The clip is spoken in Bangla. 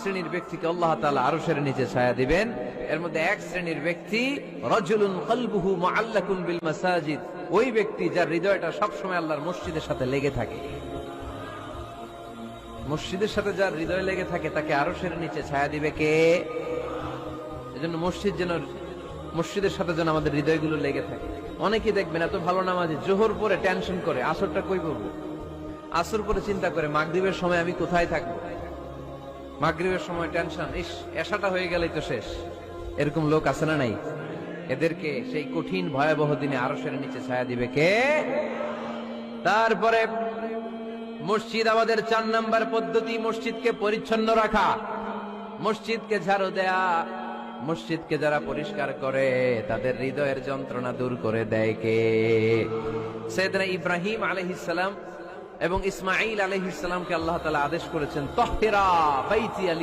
শ্রেণির ব্যক্তিকে আল্লাহ তাআলা আরশের নিচে ছায়া দিবেন। এর মধ্যে এক শ্রেণির ব্যক্তি, রজুলুন বিল মাসাজিদ। ওই ব্যক্তি যার হৃদয়টা সবসময় আল্লাহর মসজিদের সাথে লেগে থাকে। মসজিদের সাথে যার হৃদয় লেগে থাকে, তাকে আরশের নিচে ছায়া দিবে কে? এজন্য মসজিদ যেন, মসজিদের সাথে যেন আমাদের হৃদয়গুলো লেগে থাকে। অনেকেই দেখবেন এত ভালো নামাজে জোহর পরে টেনশন করে, আসরটা কই পড়ব? আসর পরে চিন্তা করে, মাগরিবের সময় আমি কোথায় থাকব? মাগরিবের সময় টেনশন ইস, এসাটা হয়ে গেলেই তো শেষ। এরকম লোক আছে না নাই? এদেরকে সেই কঠিন ভয়াবহ দিনে আরশের নিচে ছায়া দিবে কে? তারপরে মসজিদ আমাদের চার নাম্বার পদ্ধতি, মসজিদকে পরিচ্ছন্ন রাখা। মসজিদকে ঝাড়ু দেয়া। মসজিদকে যারা পরিষ্কার করে, তাদের হৃদয়ের যন্ত্রণা দূর করে দেয় কে? সেদিনা ইব্রাহিম আলহিসাম এবং ইসমাইল আলহিসামকে আল্লাহ তালা আদেশ করেছেন তহেরা বাইতি আলী